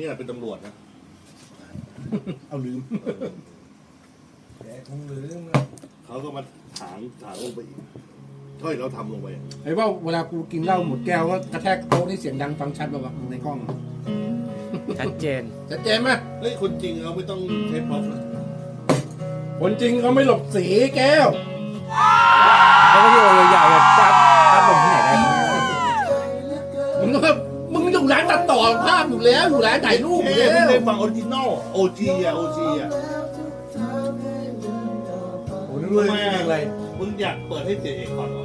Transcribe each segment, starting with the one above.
เนี่ยเป็นตำรวจนะเอาลืมเออแต่คงลืมเขาก็มาถางถางลงไปอีกถ้อยเราทำลงไปไอ้ว่าเวลากูกินเหล้าหมดแก้วก็กระแทกโต๊ะนี่เสียงดังฟังชัดป่าวะในกล้องชัดเจน ชัดเจนไหมเฮ้ยคนจริงเขาไม่ต้องใช้พร็อพนะคนจริงเขาไม่หลบสีแก้ว แล้วก็โยยาวๆแบบจับ แล้วอยู่ร้านถ่ายรูปอยู่เฮ้ยแล้มึงวได้ฟังออริจินอลโอจีอะโอจีอะโอ้นึกว่าเพลงอะไรมึงอยากเปิดให้เสียเอกก่อนเหรอ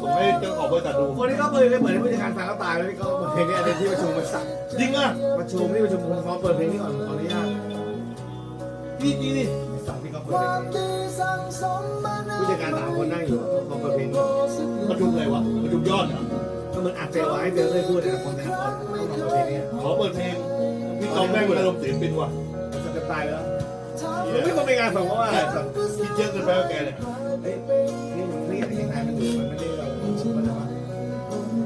ผมให้เจ้าของบริษัทดูคนที่เขาเปิดเลยเหมือนผู้จัดการฟังเขาตายแล้วที่เขาเปิดเพลงนี้ในที่ประชุมบริษัทจริงอะประชุมที่ประชุมผมขอเปิดเพลงนี้ก่อนขออนุญาตพี่จริงดิสั่งที่เขาเปิดเพลงนี้ผู้จัดการสามคนนั่งอยู่เขาเปิดเพลงนี้ประชุมอะไรวะประชุมยอดเหรอก็ เหมือนอัดเจไว้เจอได้พูดแต่ละคนแต่ละคนต้องเปิดเพลงนี้ขอเปิดเพลงพี่กองแม่งเป็นอารมณ์ศิลปินว่ะสเต็ปตายแล้วผมไม่ต้องไปงานส่งเพราะว่าคิดเยอะเกินไปกับแกเนี่ยเฮ้ยนี่มันเครียดยังไงมันอยู่มันไม่ได้เรามันอะไร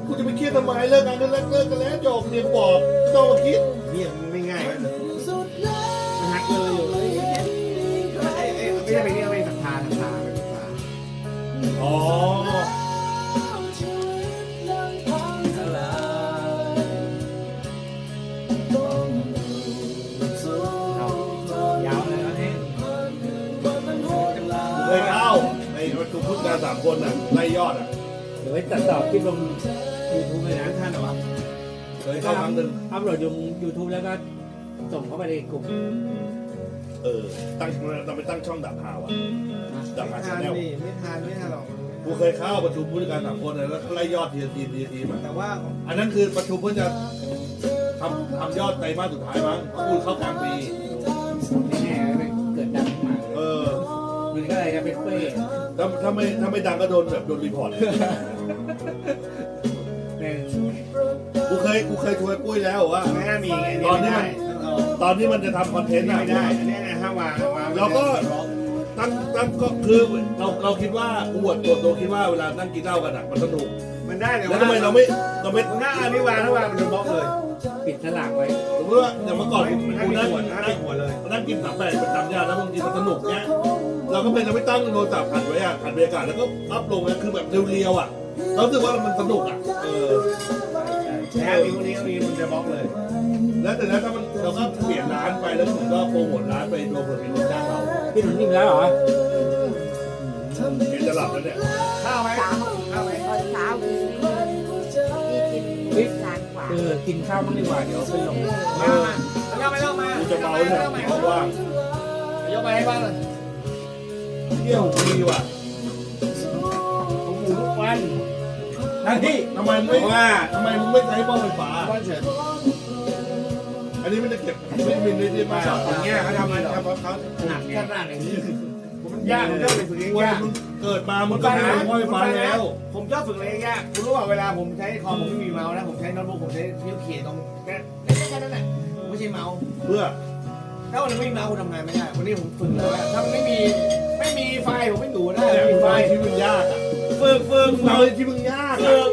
กูจะไปเครียดทำไมเลิกงานกันแล้วเลิกกันแล้วจบเรียนบอกไม่ต้องมาคิดเนี่ย คนน่ะไล่ยอดอะเดี๋ยวไว้ตัดต่อคลิปลงยูทูบเลยนะท่านเหรอวะเคยเข้าครั้งหนึ่งอัพโหลดลงยูทูบแล้วก็ส่งเข้าไปในกลุ่มเออ ตั้งเราไปตั้งช่องดับข่าวอะดับข่าวไม่ชาทานแนลนี่ไม่ทานไม่ทานหรอกกูเคยเข้าประชุมผู้จัดการสามคนน่ะแล้วไล่ยอดทีละทีทีละทีมาแต่ว่าอันนั้นคือประชุมเพื่อจะทำทำยอดไตรมาสสุดท้ายมั้งเพราะกูเข้ากลางปี ก็อะไรจะเป็นเป้ถ้าถ้าไม่ถ้าไม่ดังก็โดนแบบโดนรีพอร์ตแม่งกูเคยกูเคยชวนปุ้ยแล้วว่า ไม่น่ามีไงตอนที่มัน ตอนที่มันจะทำคอนเทนต์ไม่อะได้อันนี้นะห้ามวางวางเราก็ ตั้งตั้งก็คือเราเราคิดว่ากูบวดตัวตัวคิดว่าเวลานั่งกินเหล้ากันอะมันสนุกมันได้แต่แล้วว่าทำไมเราไม่เราไม่มันน่าอันนี้วางถ้าวางมันโดนบล็อกเลยปิดสลากไว้ สมมติว่าอย่างเมื่อก่อนกูมันกูน่านั่งมีหัวน่านั่มีงหัวเลยนั่งกินสามแปดเป็นจำยาแล้วบางทีมันสนุกเนี้ย เราก็เป็นเราไม่ตั้งโทรศัพท์อัดไว้อะอัดบรรยากาศแล้วก็อัพลงนะคือแบบเรียวๆอะเรารู้สึกว่ามันสนุกอะเออแค่มีคนนี้มีมันจะบล็อกเลย แล้วแต่นั้นถ้ามันเราก็เปลี่ยนร้านไปแล้วผมก็โปรโมทร้านไปรวมกับมีคนจ้างเราพี่หนุนนิ่มแล้วเหรอเห็นจะหลับแล้วเนี่ยข้าวไหมข้าวไหมตอนเช้านี่กินนานกว่าเออกินข้าวมั้งดีกว่าเดี๋ยวไปลงมาไม่ต้องไม่ต้องมาจะเมาเนี่ยเพราะว่างยกไปให้บ้างเลย เที่ยวดีว่ะผมหมูทุกวันนั่นที่ทำไมไม่ว่าทำไมมึงไม่ใช้หม้อไฟฟ้า บ้านเฉินอันนี้มันจะเก็บวิตามินได้ดีมากอย่างเงี้ยเขาทำมันทำเขาถนัดขนาดอย่างนี้มันยากผมชอบฝึกวันยากมึงเกิดมามึงก็มีหม้อไฟฟ้าแล้ว ผมชอบฝึกอะไรยากคุณรู้ว่าเวลาผมใช้คอมผมไม่มีเมาส์นะผมใช้โน้ตบุ๊กผมใช้นิ้วเขียนตรงแค่แค่นั้นแหละผมไม่ใช่เมาส์เพื่อถ้าวันนี้ไม่มีเมาส์ผมทำงานไม่ได้วันนี้ผมฝึกเลยว่าถ้ามันไม่มี ไม่มีไฟผมไม่ดูได้แต่ไม่มึมีงไฟไฟที่มึงยากอะฝึกฝึกมึงฝึเอากที่มึงยากฝึอะก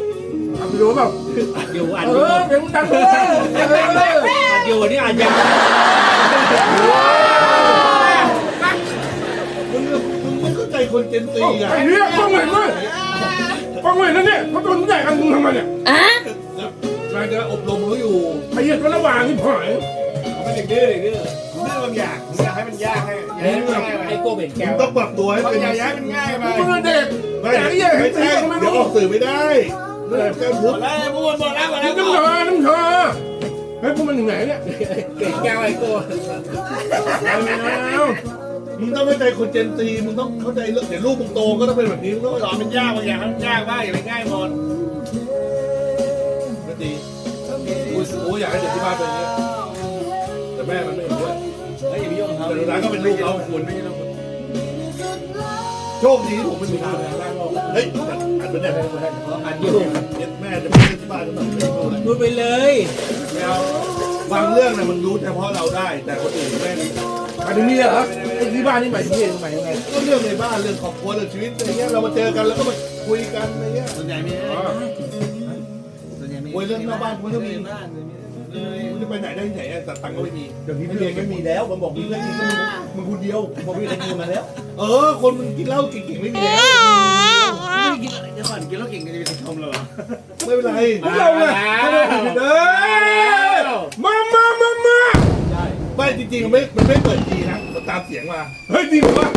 เอาไปดูเปล่าอัดอยู่อัดเออยู่อเดี๋ยวมึงดังเลยเอออัดอยู่นี่อัดยังมึงมึงไม่เข้าใจคนเจนซีอะไอ้เนี่ยฟังเลยด้วยฟังเลยนะเนี่ยเขาตัวมึงใหญ่กันมึงทำไมเนี่ยนายจะอบรมเขาอยู่ไอ้เหี้ยตัวระหว่างนี่ผายผมเป็นเด็กดื้อเด็กดื้อผมดื้อบางอย่างผม อยากให้มันยากให้อยากให้มันง่ายไปไอโก้เป็นมึแก้งวต้องปรับตัวให้บางเป็นอย่างอยากให้มันง่ายไปมึงเด็กไม่แต่ไอ้เหี้ยไม่เห็นใช่ก็ไม่เดี๋ยวรู้ออกสื่อไม่ได้เรื่องการหมพูดดแล้วพูดหมดแล้วหมดแล้วน้ำชาน้ำชาเฮ้ยพวกมันถึงไหนเนี่ยเก่งแก้วไอโก้เอาแล้วมึงต้องเข้าใจคนเจนซีมึงต้องเข้าใจเรื่องเดี๋ยวลูกมึงโตก็ต้องเป็นแบบนี้มึงต้องสอนมันยากบางอย่างให้มันยากบ้างอย่าไปง่ายหมดไม่ดีกูโอ้อยากให้เด็กที่บ้านเป็นอย่างนี้แต่แม่มันไม่ เขาแต่สุดท้ายก็เป็นลูกเราควรไม่ใช่เราโชคดีที่ผมเป็นลูกเราเฮ้ยอันเป็นเนี่ยอัดอยู่เย็ดแม่จะไปเล่นที่บ้านก็ต้องไปดูเลยพูดไปเลยไม่เอาบางเรื่องน่ะมันรู้เฉพาะเราได้ แต่คนอื่นแม่งมาถึงนี่เหรอไอ้ที่บ้านนี่หมายถึงยังไงยังไงก็เรื่องในบ้านเรื่องครอบครัวเรื่องชีวิตอะไรเงี้ยเรามาเจอกันแล้วก็มาคุยกันอะไรเงี้ยส่วนใหญ่ไม่ได้ส่วนใหญ่ไม่วยเรื่องหน้าบ้านกูไม่ต้องมีบ้าน เลยมึงจะไปไหนได้ที่ไหนอะแต่ตังค์ก็ไม่มีเดี๋ยวนี้เพื่อนไม่มีแล้วมันบอกมีเพื่อนกินก็มึงมึงคนเดียวบอกมีอะไรกินมาแล้ว เออ คนมันกินเหล้าเก่งๆไม่มีแล้วไม่กินอะไรเดี๋ยวก่อนกินแล้วเก่งกันจะเป็นชมเราไม่เป็นไรพวกเราไงเขาบอกผิดเด้อมามามามาไม่จริงๆมันไม่มันไม่เปิดทีนะมันตามเสียงมาเฮ้ยจริงเหรอวะ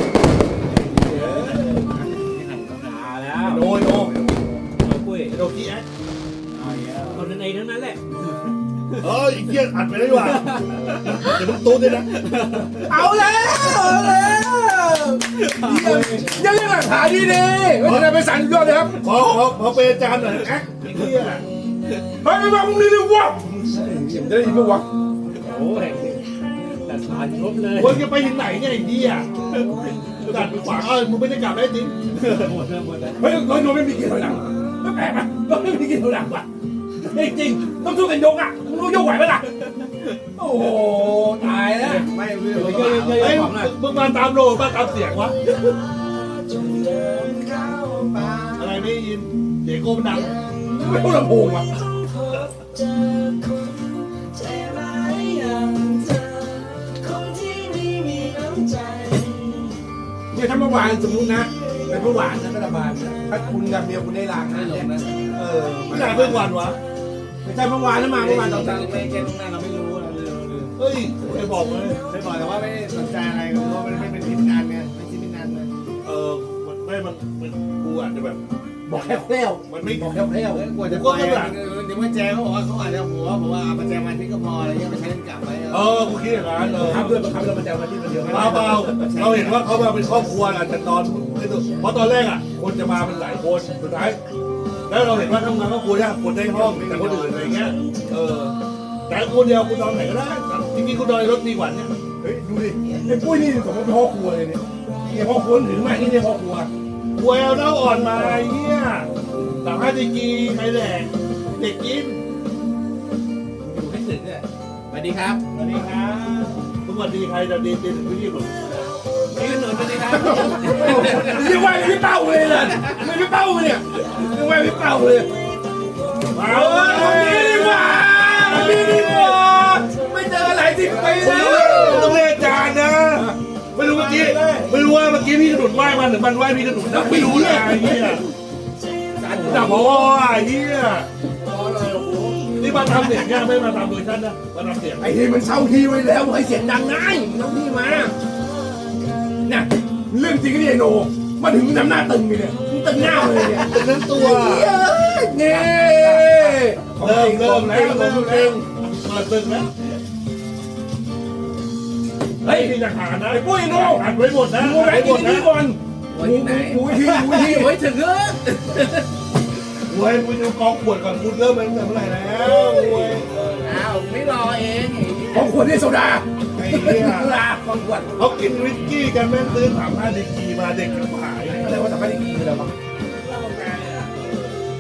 มาแล้วโนยโนปุ้ยโนกี้แอคคนในทั้งนั้นแหละ เอออีกเยี่ยอัดไปได้ดีกว่าเดี๋ยวมึงตูดด้วยนะ เอาแล้วเอาแล้วยังยังหลักฐานดีดีไม่ได้ไปสั่นยอดเลยครับขอขอขอเป็นอาจารย์หน่อยแอคไอ้เหี้ยเฮ้ยไม่มามึงนี่ดิวะเดี๋ยวได้ยินปะวะโอ้ยแต่สารครบเลย คนจะไปถึงไหนเนี่ยไอ้เหี้ยดัดไปขวางเออมึงไม่ได้กลับได้จริงหมดเลยหมดเลยเฮ้ยร้อยโนไม่มีกินถอยหลังไม่แปลกปะเราไม่มีกินถอยหลังว่ะ จริง ต้องสู้กันยกอะมึงรู้ยกไหวไหมล่ะ โอ้โห ตายแล้วไม่เรื่เยเยอะเฮ้ยเยอะของน่ะมึงมาตามโลมาตามเสียงวะ อะไรไม่ยินเสียงโกมันดังไม่พูดลำโพงว่ะเนี่ยถ้าเมื่อวานสมมุตินะเป็นเมื่อวานนะรัฐบาลนะถ้าคุณกับเมียคุณได้ลางนะเนี่ยเออไม่ได้เพิ่งวันวะ ไม่ใช่เมื่อวานนะมาเมื่อวานตอนเราเช้าไม่เก่งตรงนั้นเราไม่รู้เราลืมลืมเฮ้ยไม่บอกเลยไม่บอกแต่ว่าไม่สนใจอะไรเพราะว่ามันไม่เป็นทีมงานไงไม่ใช่ทีมงานเลยเออมันไม่มันมันกูอาจจะแบบบอกแค่แคล้วมันไม่บอกแค่แคล้วกลัวจะไปเดี๋ยวว่แจงเขาบอกว่าเขาอาจจะหัวบอกว่ามาแจงมาที่ก็พออะไรเงี้ยไม่ใช้เงินกลับไปเออกูคิดอย่างนั้นเออทำเพื่อนบังคับเรามาแจวมาที่มันเดียวเปล่าเปล่าเราเห็นว่าเขามาเป็นครอบครัวอาจจะตอนเพราะตอนแรกอะคนจะมาเป็นหลายคนสุดท้าย แล้วเราเห็นว่าทำงานครอบควเนี่ยคนได้ห้องแต่คนอื่นอะไรเงี้ย เออ แต่คนเดียวกูนอนไหนก็ได้จริงๆกูนอนในรถดีกว่าเนี่ยเฮ้ยดูดิไอ้ปุ้ยนี่สมมติเป็นพ่อครัวเลยเนี่ยนี่พ่อครัวถึงไหมนี่เนี่ยพ่อครัวกูเอาเน่าอ่อนมาไอ้เนี่ยสามารถจะกีใครแหลกเด็กกินอยู่ให้สึกเนี่ยสวัสดีครับ สวัสดีครับทุกวันดีใครจะดีดีถึงที่ญี่ ปุ่นพี่ขนุนสวัสดีครับนี่ไหวพี่เป้าเลยเลยไม่พี่เป้าเลยเนี่ยนี่ไหวพี่เป้าเลยมาเอาคนนี้ยดีกว่าคนนี้ดีกว่าไม่เจอหลายสิบปีแล้วต้องเรียกจารย์นะไม่รู้เมื่อกี้ไม่รู้ว่าเมื่อกี้พี่ขนุนไหว้มันหรือมันไหว้พี่ขนุนนะไม่รู้เลยไอ้เหี้ยแต่พอไอ้เหี้ยนี่มาทำเสียงยังไม่มาทำเวอร์ชันนะมาทำเสียงไอ้ที่มันเช่าที่ไว้แล้วให้เสียงดังไงนเช่าที่มา เนี่ยเรื่องจริงก็นี่ไอ้โนมาถึงน้ำหน้าตึงเลยเนี่ยตึงหน้าเลยเนี่ยเป็นทั้งตัว เนี่ยเริ่มเริ่มแล้วเริ่มเริ่มเปิดตึกแล้วเฮ้ยนี่จะหานะไอ้ปุ้ยโนอัดไว้หมดนะหมูอัดแบงไว้ค์หมกิดนนะที่ก่อนหมูหมูที่หมูที่โอ้ยถึงเออเว้ยมึงดูกองขวดก่อนคุณเริ่มมาตั้งแต่เมื่อไหร่แล้วเว้ยอ้าวไม่รอเอง ของขวดนี่โซดา ไอ้เหี้ยโซดาของขวดเขากินวิสกี้กันแม่งซื้อสามห้าดีกีมาเด็กกันหายอะไรว่าสามารถกินคืออะไรวะ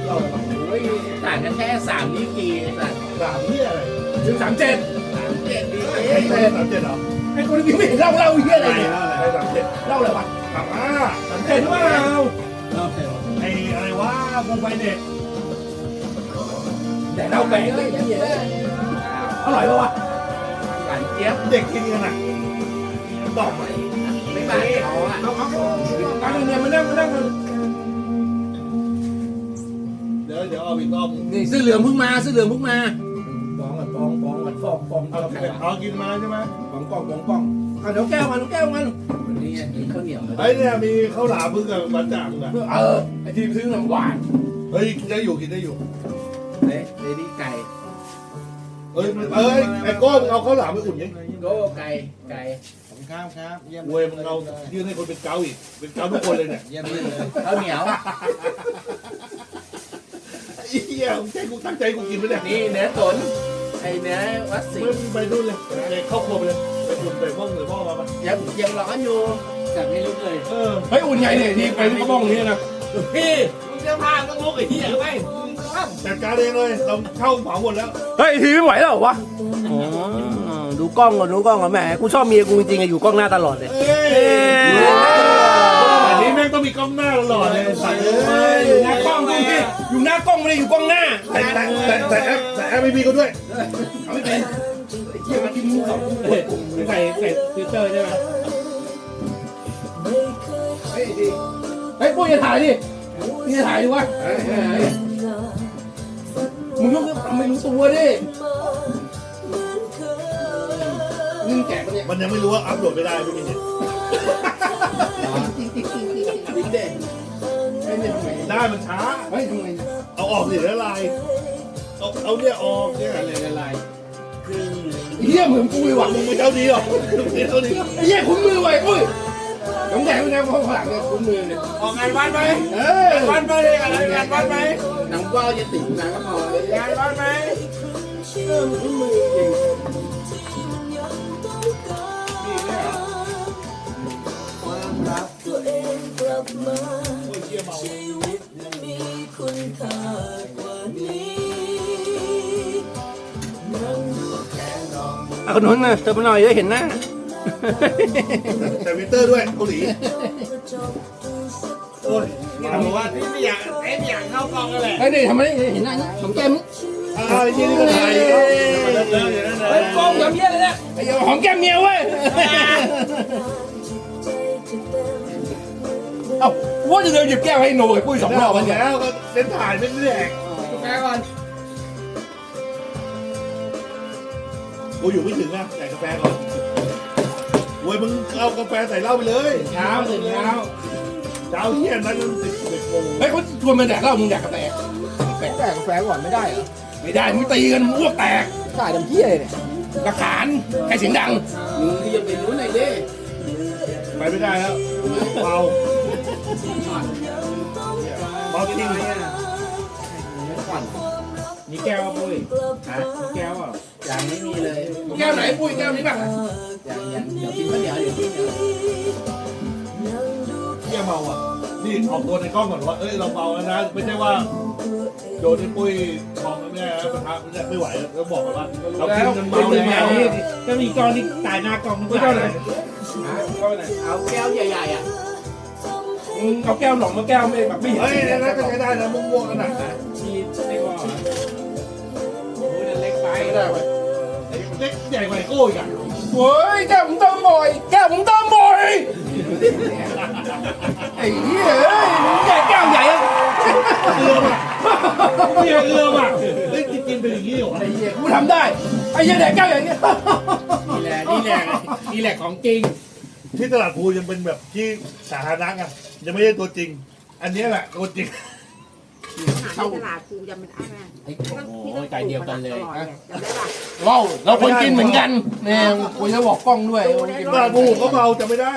เล่าอะไรวะโอ้ยต่างกันแค่สามดีกรีสัตว์สามเหี้ยอะไรถึงสามเจ็ดสามเจ็ดดีกรีไอ้เหี้สามเจ็ดเหรอไอ้คนนี้ไม่เห็นเล่าเล่าเฮียอะไรเนี่ยไอ้สามเจ็ดเล่าอะไรวะสามห้าสามเจ็ดหรือเปล่าไอ้อะไรวะบูไฟเน็ตแต่เล่าแปลกเลยเฮียอร่อยปะวะ หวานเจี๊ยบเด็กกินกันอะตอบไหมไม่บาดเขาอะเอาเอาเอาเนี่ยมานั่งมานั่งเดี๋ยวเดี๋ยวเอาอีกรอบนี่เสื้อเหลืองเพิ่งมาเสื้อเหลืองเพิ่งมาฟองกันฟองฟองกันฟองฟองเอาเอากินมาใช่ไหมฟองกล้องฟองกล้องอะเดี๋ยวแก้วมันแก้วมันวันนี้กินข้าวเหนียวไอ้เนี่ยมีข้าวหลามพึ่งกับบันจ่างอะเออไอทีมซื้อน้ำหวานเฮ้ยกินได้อยู่กินได้อยู่เละเลดี้ไก่ เฮ้ยเอ้ยไอ้โก้มึงเอาข้าวหลามไปอุ่นยังโก้ไก่ไก่ผมครับครับเยี่ยมเว้ยมึงเอายื่นให้คนเป็นเกาอีก เป็นเกาทุกคนเลยเนี่ยเยี่ยมเลยข้าวเหนียวไอ้เหี้ยมึงใจกูตั้งใจกูกินไปเนี่ยนี่เนื้อตนไอเนื้อวัดสิงมึงไปนู่นเลยไปเข้าครัวไปเลยไปอุ่นไปห้องหรือพ่อมาปะยังยังร้อนอยู่แต่ไม่ลุกเลยเออเฮ้ยอุ่นใหญ่เนี่ยทีไปที่กระบ้องนี้นะพี่มึงจะพาต้องลุกไอ้เหี้ยไป จัดการเองเลยเราเข้าเหมาหมดแล้วเฮ้ยทีไม่ไหวแล้วเหรอวะอ๋อดูกล้องก่อนดูกล้องก่อนแหมกูชอบเมียกูจริงๆอะอยู่กล้องหน้าตลอดเลยเอ้ยอันนี้แม่งต้องมีกล้องหน้าตลอดเลยใส่เอ้ยหน้ากล้องดูดิอยู่หน้ากล้องไม่ได้อยู่กล้องหน้าแต่แต่แต่แต่แอปแต่แอปไม่มีก็ด้วยเอาไม่เป็นไอ้เหี้ยมันกินสองเลยใส่ใส่ฟิลเตอร์ใช่ไหมเฮ้ยดีเฮ้ยปุ้ยจะถ่ายดินี่จะถ่ายดิวะเฮ้ยเฮ้ยเฮ้ย มึงต้องทำไม่รู้ตัวดิมึงแกะปะเนี่ยมันยังไม่รู้ว่าอัพโหลดไม่ได้ไม่มีเน็ตดิ้งเด่นเฮ้ยเนี่ยทำไมได้มันช้า เฮ้ยทำไมเนี่ยเอาออกสิแล้วลายเอาเอาเนี่ยออกเนี่ยอะไรอะไรไอ้เหี้ยเหมือนปุ้ยว่ะมึงไม่เท่านี้หรอกมึงไม่เท่านี้ไอ้เหี้ยคุ้นมือไว้ปุ้ย น้องแดงเป็นไงพอข้างหลังเนี่ยคุ้นมือเนี่ยออกงานวัดไหมเออวัดไหมเลยอะไรงานวัดไหมหนังว่าวจะติดหนังก็พองานวัดไหมเออมันมือจริงความรักตัวเองกลับมาชีวิตนั้นมีคุณค่ากว่านี้นั่งดูแค่ลองเอาขนุนนะเติมมาหน่อยจะเห็นหน้า แต่วินเตอร์ด้วยเกาหลีกระจกดูสักคโอ้ยทำว่าที่ไม่อยากเอ๊ะไม่อยากเข้ากองกันแหละไอ้นี่ทำไมเห็นหน้านี่ของแก้มนี่อ่าไอ้ที่นี่ก็ถ่ายเริ่มเริ่มอย่างนั้นเลเฮ้ยยกล้องอย่างเงี้ยเลยเนี่ยไอ้ของแก้มเมียเว้ยใจจะเต็มเอ้าว่าจะเดินหยิบแก้วให้โนกับปุ้ยสองรอบมันเนี่ยแล้วก็เส้นถ่ายไม่แหลกแม่ก่อนกูอยู่ไม่ถึงอะแต่กาแฟก่อน โว้ยมึงเอากาแฟใส่เหล้าไปเลยเช้าตื่นเช้าเช้าเที่ยงนั้นจนสิบสิบเอ็ดโมงเฮ้ยเขาชวนมาแดกเหล้ามึงแดกกาแฟแตกกาแฟก่อนไม่ได้เหรอไม่ได้มึงตีกันมึงอ้วกแตกถ่ายทำเพี้ยเลยเนี่ยกระขานใครเสียงดังมึงอย่าไปรู้หน่อยดิไปไม่ได้แล้วเมาเมาจริงก่อน มีแก้วปุ้ยฮะมีแก้วอะยังไม่มีเลยแก้วไหนปุ้ยแก้วนี้ป่ะยังยังเดี๋ยวกินข้าวเหนียวเดี๋ยวกินเดี๋ยวเที่ยเมาอะ นี่ออกตัวในกล้องก่อนว่า เอ้ยเราเมาแล้วนะ ไม่ใช่ว่าโดนไอ้ปุ้ยทองแล้วเนี่ยประทับเนี่ยไม่ไหวแล้วบอกกันว่าเรากินจนเมาเลเลยยไงไงจะมีกองที่ตายหน้ากองนึงปุ้ยแก้วไหนเอาแก้วใหญ่ๆอะมึงเอาแก้วหนองมาแก้วไม่แบบไม่เห็นเฮ้ยนั่นก็ใช้ได้นะม่วงๆกันนะมี ล็กไปไม่ได้เว้ยเล็กใหญ่กว่าไอ้โก้อีกอะโอ้ยแก้วผมติมบ่อยแก้วผมติมบ่อยไอ้เหี้ยเอ้ยมึงแก้แก้วใหญ่อะเอือมอะเหี้ยเอื้อมอะเฮ้ยกินเป็นอย่างนี้เหรอไอ้เหี้ยกูทำได้ไอ้เหี้ยแดกแก้วอย่เงี้ยนี่แหละนี่แหละนี่แหละของจริงที่ตลาดภูยังเป็นแบบที่สาธารณะไงยังไม่ใช่ตัวจริง อันนี้แหละตัวจริง หาที่ตลาดกูจำไม่ได้แม่โอ้ยใจเดียวกันเลย จำได้ป่ะว้าวเราคนกินเหมือนกันเนี่ยกูจะบอกกล้องด้วยว่ากินตลาดภูก็เมาจะไม่ได้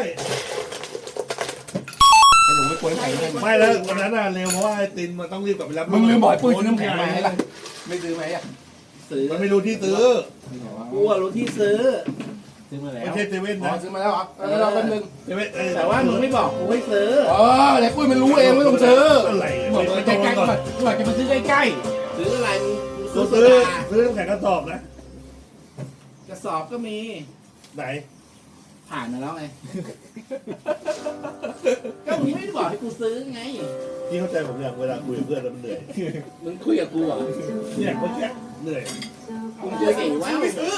ไอ้หนูไม่ควรใส่เงินไม่แล้ววันนั้นน่ะเร็วเพราะว่าไอ้ตินมันต้องรีบกลับไปรับมึงลืมบ่อยปุ้ยซื้อน้ำแข็งมาให้ละไม่ซื้อไหมอะซื้อมันไม่รู้ที่ซื้อกูอะรู้ที่ซื้อ ซื้อมาแล้ไม่วใช่เซเว่นอ๋อนะซื้อมาแล้วเหรอเออเราเป็นหนึ่งเซเว่นเอ้ยแต่ว่ามึงไม่บอกกูให้ซื้อเออเดี๋ยวปุ้ยมันรู้เองไม่ต้องซื้ออะไรบอกไม่ไปต้ใกองล้ๆก่ก่ออนนหน่อยจะมาซื้อใกล้ซื้ออะไรมึงกูซื้อซื้อโซดาซื้อน้ำแข็งกระสอบนะ กระสอบก็มีไหนผ่านมาแล้วไงก็มึงไม่ได้บอกให้กูซื้อไงที่เข้าใจผมอย่างเวลาคุยกับเพื่อนแล้วมันเหนื่อยมึงคุยกับกูเหรอเนี่ยเมื่อกี้เหนื่อย กูคุยกับไอ้ว้าว ไม่ซื้อ